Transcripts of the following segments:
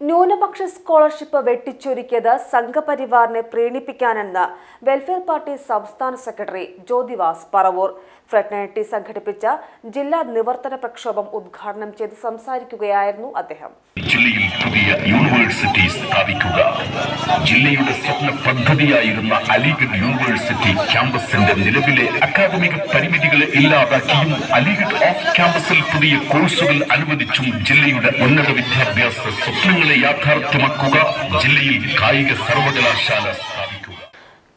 ന്യൂനപക്ഷ സ്കോളർഷിപ്പ് വെട്ടിച്ചുരുക്കിയത് സംഘപരിവാറിനെ പ്രീണിപ്പിക്കാനെന്ന് വെൽഫെയർ പാർട്ടി സംസ്ഥാന സെക്രട്ടറി ജ്യോതിവാസ് പറവൂർ. ഫ്രട്ടേണിറ്റി സംഘടിപ്പിച്ച ജില്ലാ നിവർത്തന പ്രക്ഷോഭം ഉദ്ഘാടനം ചെയ്ത് സംസാരിക്കുകയായിരുന്നു അദ്ദേഹം. ജില്ലയിൽ പുതിയ യൂണിവേഴ്സിറ്റി സ്ഥാപിക്കുക. ജില്ലയുടെ സ്വപ്ന പദ്ധതിയായിരുന്ന അലിഗഡ് യൂണിവേഴ്സിറ്റി ക്യാമ്പസിന്റെ നിലവിലെ അക്കാദമിക പരിമിതികളെ ഇല്ലാതാക്കിയും അലിഗഡ് ഓഫ് ക്യാമ്പസിൽ പുതിയ കോഴ്സുകൾ അനുവദിച്ചും ജില്ലയുടെ ഉന്നത വിദ്യാഭ്യാസ സ്വപ്നങ്ങളെ യാഥാർത്ഥ്യമാക്കുക ജില്ലയിൽ കായിക സർവകലാശാല സ്ഥാപിക്കുക.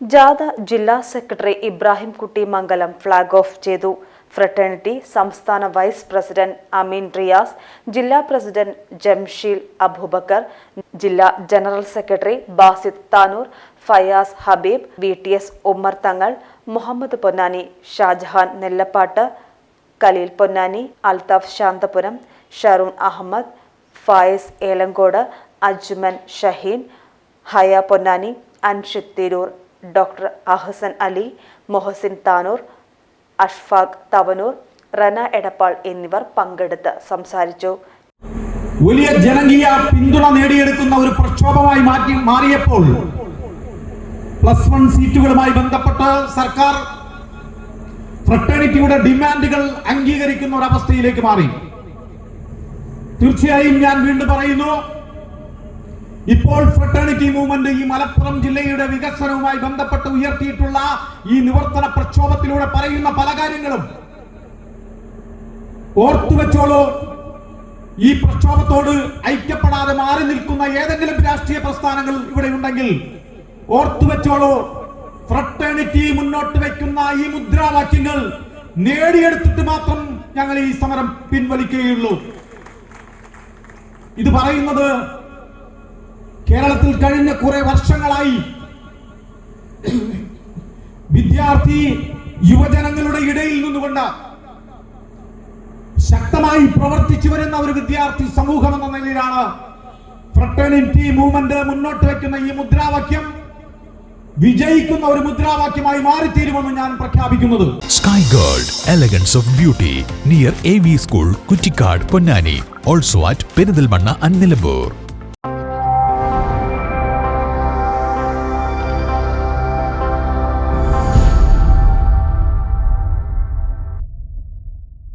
ജാഥ ജില്ലാ secretary Ibrahim Kutty Mangalam flag off ചെയ്തു. ഫ്രട്ടേണിറ്റി സംസ്ഥാന വൈസ് പ്രസിഡന്റ് അമീൻ റിയാസ് ജില്ലാ പ്രസിഡന്റ് ജംഷീൽ അബൂബക്കർ ജില്ലാ general secretary Basid Tanur Fayas Habeeb V T S Ummer Thangal Muhammad Ponnani Shajahan Nellappattu Khaleel Ponnani Althaf Santhapuram Sharoon Ahammed Fayis Elankode Ajman Shaheen Haya Ponnani Anshid Tirur doctor Ahsan Ali Mohsin Tanur Ashfaq Tavanur Rana Edappal എന്നിവർ പങ്കെടുത്ത് സംസാരിച്ചു. വലിയ ജനകീയ പിന്തുണ നേടിയെടുക്കുന്ന ഒരു പ്രക്ഷോഭമായി മാറ്റി മാറിയപ്പോൾ plus one സീറ്റുകളുമായി ബന്ധപ്പെട്ട് സർക്കാർ ഫ്രട്ടേണിറ്റിയുടെ ഡിമാൻഡുകൾ അംഗീകരിക്കുന്ന ഒരു അവസ്ഥയിലേക്ക് മാറി. തീർച്ചയായും ഞാൻ വീണ്ടും പറയുന്നു ഇപ്പോൾ ഫ്രട്ടേണിറ്റി മൂവ്മെന്റ് ഈ മലപ്പുറം ജില്ലയുടെ വികസനവുമായി ബന്ധപ്പെട്ട് ഉയർത്തിയിട്ടുള്ള ഈ നിവർത്തന പ്രക്ഷോഭത്തിലൂടെ പറയുന്ന പല കാര്യങ്ങളും. ഓർത്തുവെച്ചോളൂ ഈ പ്രക്ഷോഭത്തോട് ഐക്യപ്പെടാതെ മാറി നിൽക്കുന്ന ഏതെങ്കിലും രാഷ്ട്രീയ പ്രസ്ഥാനങ്ങൾ ഇവിടെ ഉണ്ടെങ്കിൽ ഓർത്തുവെച്ചോളൂ ഫ്രട്ടേണിറ്റി മുന്നോട്ട് വെക്കുന്ന ഈ മുദ്രാവാക്യങ്ങൾ നേടിയെടുത്തിട്ട് മാത്രം ഞങ്ങൾ ഈ സമരം പിൻവലിക്കുകയുള്ളൂ. ഇത് പറയുന്നത് കേരളത്തിൽ കഴിഞ്ഞ കുറെ വർഷങ്ങളായി വിദ്യാർത്ഥി യുവജനങ്ങളുടെ ഇടയിൽ നിന്നുകൊണ്ട് ശക്തമായി പ്രവർത്തിച്ചു വരുന്ന ഒരു വിദ്യാർത്ഥി സമൂഹം എന്ന നിലയിലാണ് ഫ്രട്ടേണിറ്റി മൂവ്മെന്റ് മുന്നോട്ട് വെക്കുന്ന ഈ മുദ്രാവാക്യം വിജയിക്കുന്ന ഒരു മുദ്രാവാക്യമായി മാറിത്തീരുമെന്ന് ഞാൻ പ്രഖ്യാപിക്കുന്നത് sky gold elegance of beauty near A V school Kuttikkad Ponnani also at and Nilambur.